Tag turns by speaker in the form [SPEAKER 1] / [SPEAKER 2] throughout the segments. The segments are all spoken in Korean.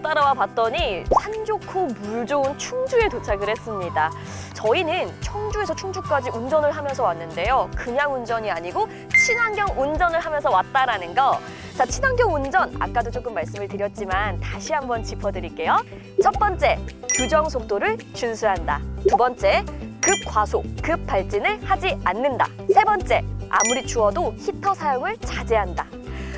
[SPEAKER 1] 따라와 봤더니 산 좋고 물 좋은 충주에 도착을 했습니다. 저희는 청주에서 충주까지 운전을 하면서 왔는데요. 그냥 운전이 아니고 친환경 운전을 하면서 왔다라는 거. 자, 친환경 운전 아까도 조금 말씀을 드렸지만 다시 한번 짚어드릴게요. 첫 번째, 규정 속도를 준수한다. 두 번째, 급 과속, 급 발진을 하지 않는다. 세 번째, 아무리 추워도 히터 사용을 자제한다.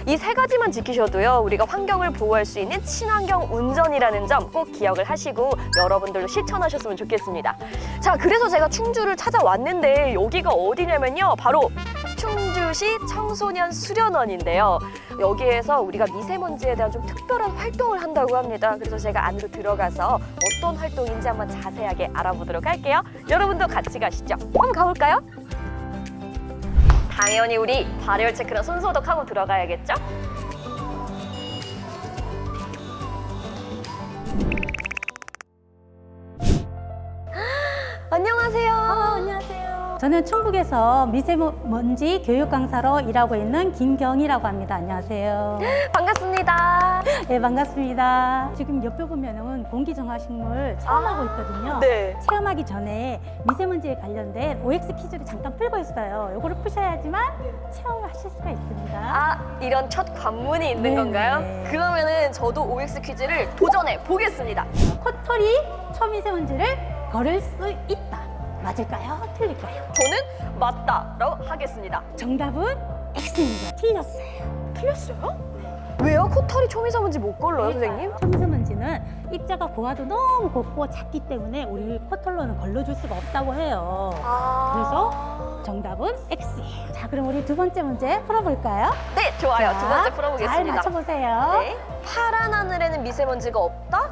[SPEAKER 1] 이 세 가지만 지키셔도요, 우리가 환경을 보호할 수 있는 친환경 운전이라는 점 꼭 기억을 하시고 여러분들도 실천하셨으면 좋겠습니다. 자, 그래서 제가 충주를 찾아왔는데 여기가 어디냐면요, 바로 충주시 청소년 수련원인데요. 여기에서 우리가 미세먼지에 대한 좀 특별한 활동을 한다고 합니다. 그래서 제가 안으로 들어가서 어떤 활동인지 한번 자세하게 알아보도록 할게요. 여러분도 같이 가시죠. 한번 가볼까요? 당연히 우리 발열 체크랑 손 소독하고 들어가야겠죠? 안녕하세요.
[SPEAKER 2] 저는 충북에서 미세먼지 교육 강사로 일하고 있는 김경이라고 합니다. 안녕하세요.
[SPEAKER 1] 반갑습니다.
[SPEAKER 2] 네, 반갑습니다. 지금 옆에 보면은 공기정화식물 체험하고 있거든요.
[SPEAKER 1] 네.
[SPEAKER 2] 체험하기 전에 미세먼지에 관련된 OX 퀴즈를 잠깐 풀고 있어요. 이거를 푸셔야지만 체험을 하실 수가 있습니다.
[SPEAKER 1] 아, 이런 첫 관문이 있는
[SPEAKER 2] 네,
[SPEAKER 1] 건가요?
[SPEAKER 2] 네.
[SPEAKER 1] 그러면은 저도 OX 퀴즈를 도전해 보겠습니다.
[SPEAKER 2] 코털이 초미세먼지를 걸을 수 있다. 맞을까요? 틀릴까요?
[SPEAKER 1] 저는 맞다라고 하겠습니다.
[SPEAKER 2] 정답은 X입니다. 틀렸어요.
[SPEAKER 1] 틀렸어요? 왜요? 코털이 초미세먼지 못 걸러요, 선생님?
[SPEAKER 2] 초미세먼지는 입자가 고와도 너무 곱고 작기 때문에 우리 코털로는 걸러줄 수가 없다고 해요.
[SPEAKER 1] 아.
[SPEAKER 2] 그래서 정답은 X예요. 자, 그럼 우리 두 번째 문제 풀어볼까요?
[SPEAKER 1] 네, 좋아요.
[SPEAKER 2] 자,
[SPEAKER 1] 두 번째
[SPEAKER 2] 잘
[SPEAKER 1] 풀어보겠습니다.
[SPEAKER 2] 맞춰보세요.
[SPEAKER 1] 네. 파란 하늘에는 미세먼지가 없다?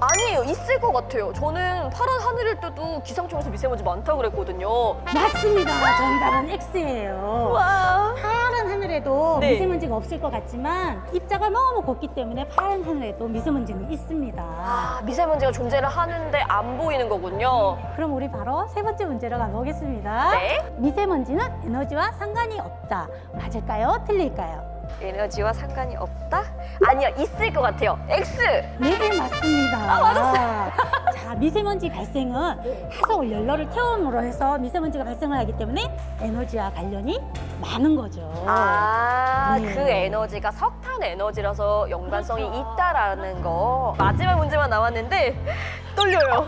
[SPEAKER 1] 아니에요. 있을 것 같아요. 저는 파란 하늘일 때도 기상청에서 미세먼지 많다고 그랬거든요.
[SPEAKER 2] 맞습니다. 정답은 X예요.
[SPEAKER 1] 와.
[SPEAKER 2] 파란 하늘에도
[SPEAKER 1] 네.
[SPEAKER 2] 미세먼지가 없을 것 같지만 입자가 너무 곱기 때문에 파란 하늘에도 미세먼지는 있습니다.
[SPEAKER 1] 아, 미세먼지가 존재를 하는데 안 보이는 거군요.
[SPEAKER 2] 그럼 우리 바로 세 번째 문제로 가보겠습니다.
[SPEAKER 1] 네.
[SPEAKER 2] 미세먼지는 에너지와 상관이 없다. 맞을까요? 틀릴까요?
[SPEAKER 1] 에너지와 상관이 없다? 아니요, 있을 것 같아요. X!
[SPEAKER 2] 네, 맞습니다.
[SPEAKER 1] 아, 맞았어요.
[SPEAKER 2] 자, 미세먼지 발생은 화석 연료를 태움으로 해서 미세먼지가 발생을 하기 때문에 에너지와 관련이 많은 거죠.
[SPEAKER 1] 아,
[SPEAKER 2] 네.
[SPEAKER 1] 그 에너지가 석탄 에너지라서 연관성이 있다라는 거. 마지막 문제만 남았는데 떨려요.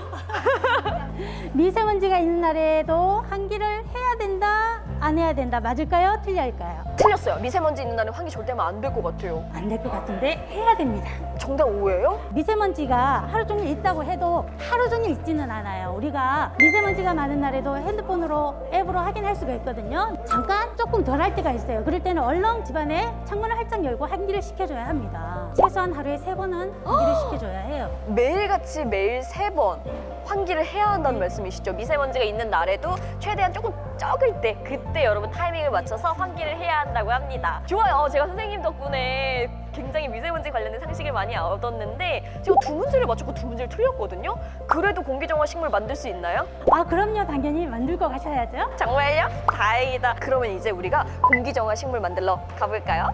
[SPEAKER 2] 미세먼지가 있는 날에도 환기를 해야 된다, 안 해야 된다. 맞을까요? 틀릴까요?
[SPEAKER 1] 틀렸어요. 미세먼지 있는 날은 환기 절대 하면 안 될 것 같아요.
[SPEAKER 2] 안 될 것 같은데 해야 됩니다.
[SPEAKER 1] 정답 오예요?
[SPEAKER 2] 미세먼지가 하루 종일 있다고 해도 하루 종일 있지는 않아요. 우리가 미세먼지가 많은 날에도 핸드폰으로 앱으로 확인할 수가 있거든요. 잠깐 조금 덜 할 때가 있어요. 그럴 때는 얼렁 집안에 창문을 활짝 열고 환기를 시켜줘야 합니다. 최소한 하루에 세 번은 환기를 시켜줘야 해요.
[SPEAKER 1] 매일같이 매일 세 번 환기를 해야 한다는 말씀이시죠? 미세먼지가 있는 날에도 최대한 조금 적을 때 그때 여러분 타이밍을 맞춰서 환기를 해야 한다고 합니다. 좋아요. 제가 선생님 덕분에 굉장히 미세먼지 관련된 상식을 많이 얻었는데 제가 두 문제를 맞췄고 두 문제를 틀렸거든요. 그래도 공기정화 식물 만들 수 있나요?
[SPEAKER 2] 아 그럼요 당연히 만들고 가셔야죠.
[SPEAKER 1] 정말요? 다행이다. 그러면 이제 우리가 공기정화 식물 만들러 가볼까요?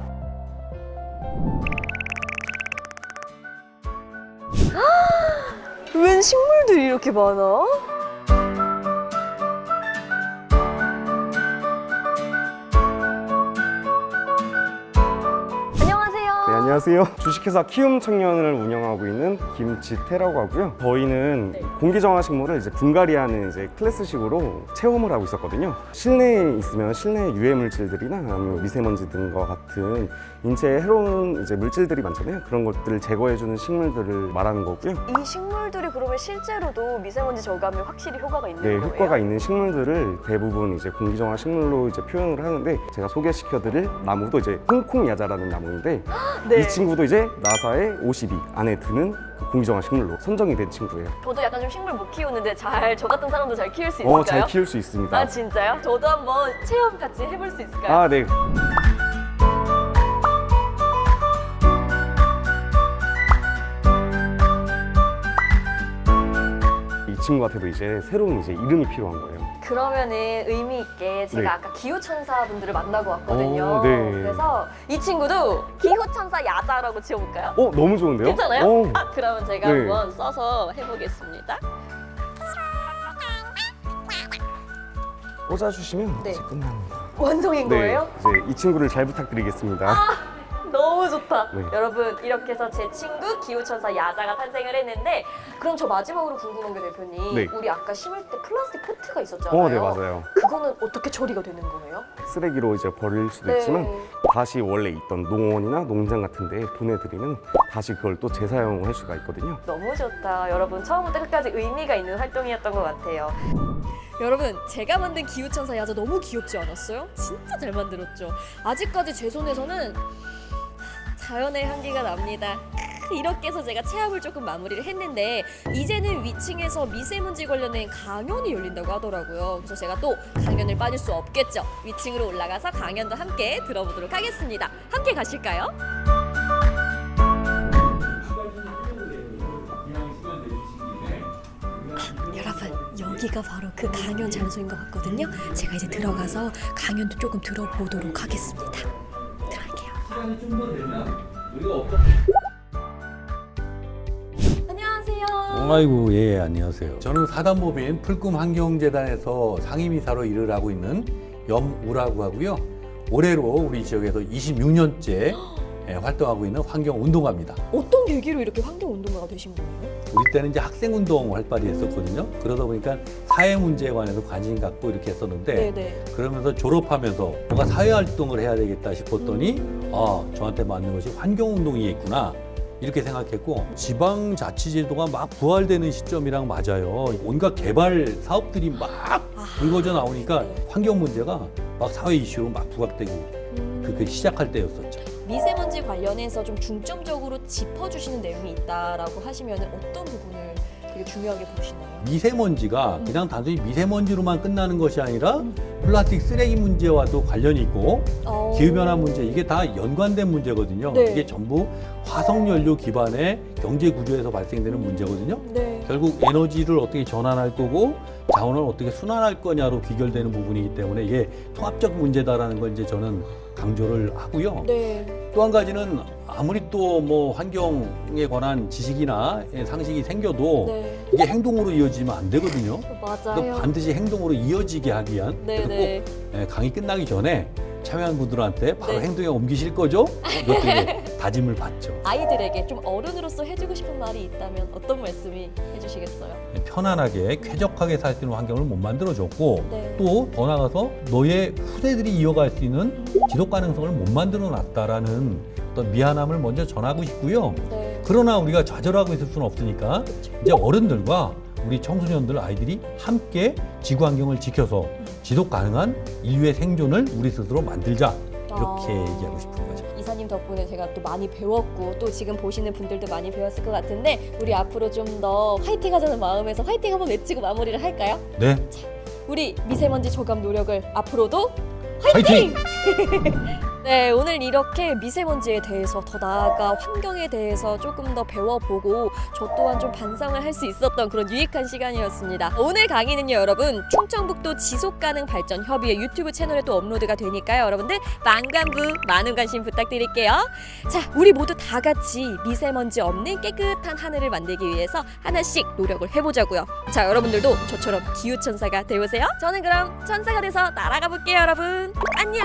[SPEAKER 1] 웬 식물들이 이렇게 많아?
[SPEAKER 3] 안녕하세요. 주식회사 키움 청년을 운영하고 있는 김지태라고 하고요. 저희는
[SPEAKER 1] 네.
[SPEAKER 3] 공기정화 식물을 이제 분갈이하는 이제 클래스식으로 체험을 하고 있었거든요. 실내에 있으면 실내 유해 물질들이나 아니면 미세먼지 등과 같은 인체에 해로운 이제 물질들이 많잖아요. 그런 것들을 제거해주는 식물들을 말하는 거고요.
[SPEAKER 1] 이 식물들이 그러면 실제로도 미세먼지 저감에 확실히 효과가 있는
[SPEAKER 3] 네,
[SPEAKER 1] 거예요?
[SPEAKER 3] 효과가 있는 식물들을 대부분 이제 공기정화 식물로 이제 표현을 하는데 제가 소개시켜드릴 나무도 이제 홍콩 야자라는 나무인데
[SPEAKER 1] 네.
[SPEAKER 3] 이 친구도 이제 나사의 52 안에 드는 그 공기정화 식물로 선정이 된 친구예요.
[SPEAKER 1] 저도 약간 좀 식물 못 키우는데 잘 저 같은 사람도 잘 키울 수 있을까요?
[SPEAKER 3] 어, 잘 키울 수 있습니다.
[SPEAKER 1] 아 진짜요? 저도 한번 체험 같이 해볼 수 있을까요?
[SPEAKER 3] 아, 네. 친구한테도 이제 새로운 이제 이름이 필요한 거예요.
[SPEAKER 1] 그러면은 의미 있게 제가
[SPEAKER 3] 네.
[SPEAKER 1] 아까 기후천사 분들을 만나고 왔거든요.
[SPEAKER 3] 오, 네.
[SPEAKER 1] 그래서 이 친구도 기후천사 야자라고 지어볼까요?
[SPEAKER 3] 어 너무 좋은데요?
[SPEAKER 1] 괜찮아요?
[SPEAKER 3] 어.
[SPEAKER 1] 아, 그러면 제가
[SPEAKER 3] 네.
[SPEAKER 1] 한번 써서 해보겠습니다.
[SPEAKER 3] 꽂아주시면
[SPEAKER 1] 네.
[SPEAKER 3] 이제 끝납니다.
[SPEAKER 1] 완성인 거예요?
[SPEAKER 3] 이제 이 친구를 잘 부탁드리겠습니다.
[SPEAKER 1] 아, 너무 좋다.
[SPEAKER 3] 네.
[SPEAKER 1] 여러분 이렇게 해서 제 친구 기후천사 야자가 탄생을 했는데 그럼 저 마지막으로 궁금한 게 대표님
[SPEAKER 3] 네.
[SPEAKER 1] 우리 아까 심을 때 플라스틱 포트가 있었잖아요.
[SPEAKER 3] 어, 네 맞아요.
[SPEAKER 1] 그거는 어떻게 처리가 되는 거예요?
[SPEAKER 3] 쓰레기로 이제 버릴 수도
[SPEAKER 1] 네.
[SPEAKER 3] 있지만 다시 원래 있던 농원이나 농장 같은데 보내드리면 다시 그걸 또 재사용할 수가 있거든요.
[SPEAKER 1] 너무 좋다. 여러분 처음부터 끝까지 의미가 있는 활동이었던 것 같아요. 여러분 제가 만든 기후천사 야자 너무 귀엽지 않았어요? 진짜 잘 만들었죠. 아직까지 제 손에서는 자연의 향기가 납니다. 크, 이렇게 해서 제가 체험을 조금 마무리를 했는데 이제는 위층에서 미세먼지 관련된 강연이 열린다고 하더라고요. 그래서 제가 또 강연을 빠질 수 없겠죠. 위층으로 올라가서 강연도 함께 들어보도록 하겠습니다. 함께 가실까요? 여러분 여기가 바로 그 강연 장소인 것 같거든요. 제가 이제 들어가서 강연도 조금 들어보도록 하겠습니다. 들어갈게요.
[SPEAKER 4] 아이고 예 안녕하세요. 저는 사단법인 풀꿈 환경재단에서 상임이사로 일을 하고 있는 염우라고 하고요. 올해로 우리 지역에서 26년째 예, 활동하고 있는 환경운동가입니다.
[SPEAKER 1] 어떤 계기로 이렇게 환경 운동가가 되신 거예요?
[SPEAKER 4] 우리 때는 이제 학생운동 활발히 했었거든요. 그러다 보니까 사회 문제에 관해서 관심 갖고 이렇게 했었는데
[SPEAKER 1] 네네.
[SPEAKER 4] 그러면서 졸업하면서 뭔가 사회 활동을 해야 되겠다 싶었더니 아 저한테 맞는 것이 환경운동이겠구나 이렇게 생각했고 지방자치제도가 막 부활되는 시점이랑 맞아요 온갖 개발 사업들이 막 불거져 나오니까
[SPEAKER 1] 네.
[SPEAKER 4] 환경 문제가 막 사회 이슈로 막 부각되고
[SPEAKER 1] 음,
[SPEAKER 4] 그렇게 시작할 때였었죠
[SPEAKER 1] 미세먼지 관련해서 좀 중점적으로 짚어주시는 내용이 있다라고 하시면 어떤 부분을 되게 중요하게 보시나요?
[SPEAKER 4] 미세먼지가
[SPEAKER 1] 음.
[SPEAKER 4] 그냥 단순히 미세먼지로만 끝나는 것이 아니라 플라스틱 쓰레기 문제와도 관련이 있고
[SPEAKER 1] 어...
[SPEAKER 4] 기후변화 문제 이게 다 연관된 문제거든요.
[SPEAKER 1] 네.
[SPEAKER 4] 이게 전부 화석연료 기반의 경제 구조에서 발생되는 문제거든요.
[SPEAKER 1] 네.
[SPEAKER 4] 결국 에너지를 어떻게 전환할 거고 자원을 어떻게 순환할 거냐로 귀결되는 부분이기 때문에 이게 통합적 문제다라는 걸 이제 저는 강조를 하고요.
[SPEAKER 1] 네.
[SPEAKER 4] 또 한 가지는 아무리 또 뭐 환경에 관한 지식이나 상식이 생겨도
[SPEAKER 1] 네.
[SPEAKER 4] 이게 행동으로 이어지면 안 되거든요.
[SPEAKER 1] 맞아요.
[SPEAKER 4] 반드시 행동으로 이어지게 하기 위한 그래서 꼭
[SPEAKER 1] 네네.
[SPEAKER 4] 예, 강의 끝나기 전에 참여한 분들한테 바로
[SPEAKER 1] 네.
[SPEAKER 4] 행동에 옮기실 거죠? 이것도 다짐을 받죠.
[SPEAKER 1] 아이들에게 좀 어른으로서 해주고 싶은 말이 있다면 어떤 말씀이 해주시겠어요?
[SPEAKER 4] 편안하게 쾌적하게 살 수 있는 환경을 못 만들어줬고
[SPEAKER 1] 네.
[SPEAKER 4] 또 더 나아가서 너의 후대들이 이어갈 수 있는 지속 가능성을 못 만들어 놨다라는 어떤 미안함을 먼저 전하고 싶고요.
[SPEAKER 1] 네.
[SPEAKER 4] 그러나 우리가 좌절하고 있을 수는 없으니까 이제 어른들과 우리 청소년들 아이들이 함께 지구 환경을 지켜서 지속 가능한 인류의 생존을 우리 스스로 만들자 이렇게
[SPEAKER 1] 아.
[SPEAKER 4] 얘기하고 싶은 거죠.
[SPEAKER 1] 이사님 덕분에 제가 또 많이 배웠고 또 지금 보시는 분들도 많이 배웠을 것 같은데 우리 앞으로 좀 더 화이팅 하자는 마음에서 화이팅 한번 외치고 마무리를 할까요?
[SPEAKER 4] 네,
[SPEAKER 1] 우리 미세먼지 저감 노력을 앞으로도
[SPEAKER 4] 화이팅!
[SPEAKER 1] 네, 오늘 이렇게 미세먼지에 대해서 더 나아가 환경에 대해서 조금 더 배워보고 저 또한 좀 반성을 할 수 있었던 그런 유익한 시간이었습니다. 오늘 강의는요, 여러분 충청북도 지속가능 발전 협의회 유튜브 채널에 또 업로드가 되니까요, 여러분들 만관부 많은 관심 부탁드릴게요. 자, 우리 모두 다 같이 미세먼지 없는 깨끗한 하늘을 만들기 위해서 하나씩 노력을 해보자고요. 자, 여러분들도 저처럼 기후 천사가 되보세요. 저는 그럼 천사가 돼서 날아가 볼게요, 여러분. 안녕.